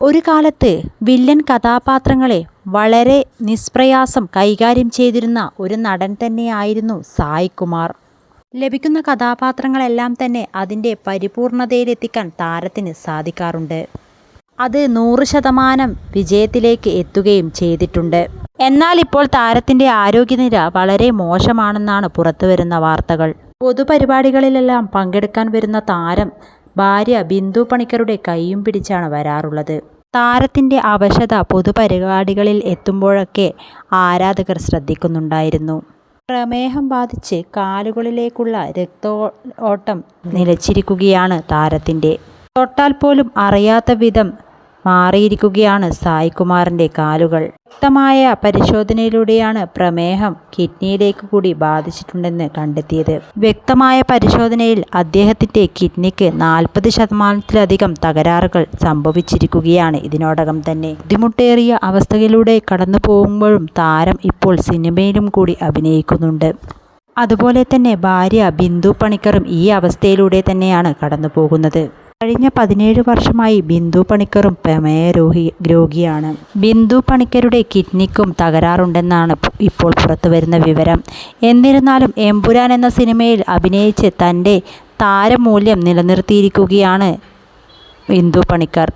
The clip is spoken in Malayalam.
ഒരു കാലത്ത് വില്ലൻ കഥാപാത്രങ്ങളെ വളരെ നിഷ്പ്രയാസം കൈകാര്യം ചെയ്തിരുന്ന ഒരു നടൻ തന്നെയായിരുന്നു സായ് കുമാർ ലഭിക്കുന്ന കഥാപാത്രങ്ങളെല്ലാം തന്നെ അതിന്റെ പരിപൂർണതയിലെത്തിക്കാൻ താരത്തിന് സാധിക്കാറുണ്ട്. അത് നൂറ് ശതമാനം വിജയത്തിലേക്ക് എത്തുകയും ചെയ്തിട്ടുണ്ട്. എന്നാൽ ഇപ്പോൾ താരത്തിന്റെ ആരോഗ്യനില വളരെ മോശമാണെന്നാണ് പുറത്തുവരുന്ന വാർത്തകൾ. പൊതുപരിപാടികളിലെല്ലാം പങ്കെടുക്കാൻ വരുന്ന താരം ഭാര്യ ബിന്ദു പണിക്കരുടെ കൈയും പിടിച്ചാണ് വരാറുള്ളത്. താരത്തിന്റെ അവശത പൊതുപരിപാടികളിൽ എത്തുമ്പോഴൊക്കെ ആരാധകർ ശ്രദ്ധിക്കുന്നുണ്ടായിരുന്നു. പ്രമേഹം ബാധിച്ച് കാലുകളിലേക്കുള്ള രക്ത ഓട്ടം നിലച്ചിരിക്കുകയാണ് താരത്തിന്റെ തൊട്ടാൽ പോലും അറിയാത്ത വിധം മാറിയിരിക്കുകയാണ് സായ് കുമാറിന്റെ കാലുകൾ. വ്യക്തമായ പരിശോധനയിലൂടെയാണ് പ്രമേഹം കിഡ്നിയിലേക്ക് കൂടി ബാധിച്ചിട്ടുണ്ടെന്ന് കണ്ടെത്തിയത്. വ്യക്തമായ പരിശോധനയിൽ അദ്ദേഹത്തിന്റെ കിഡ്നിക്ക് നാൽപ്പത് ശതമാനത്തിലധികം തകരാറുകൾ സംഭവിച്ചിരിക്കുകയാണ് ഇതിനോടകം തന്നെ. ബുദ്ധിമുട്ടേറിയ അവസ്ഥയിലൂടെ കടന്നു പോകുമ്പോഴും താരം ഇപ്പോൾ സിനിമയിലും കൂടി അഭിനയിക്കുന്നുണ്ട്. അതുപോലെ തന്നെ ഭാര്യ ബിന്ദു പണിക്കറും ഈ അവസ്ഥയിലൂടെ തന്നെയാണ് കടന്നു പോകുന്നത്. കഴിഞ്ഞ പതിനേഴ് വർഷമായി ബിന്ദു പണിക്കറും പ്രമേയ രോഗി രോഗിയാണ്. ബിന്ദു പണിക്കരുടെ കിഡ്നിക്കും തകരാറുണ്ടെന്നാണ് ഇപ്പോൾ പുറത്തു വരുന്ന വിവരം. എന്നിരുന്നാലും എമ്പുരാൻ എന്ന സിനിമയിൽ അഭിനയിച്ച് തന്റെ താരമൂല്യം നിലനിർത്തിയിരിക്കുകയാണ് ബിന്ദു പണിക്കർ.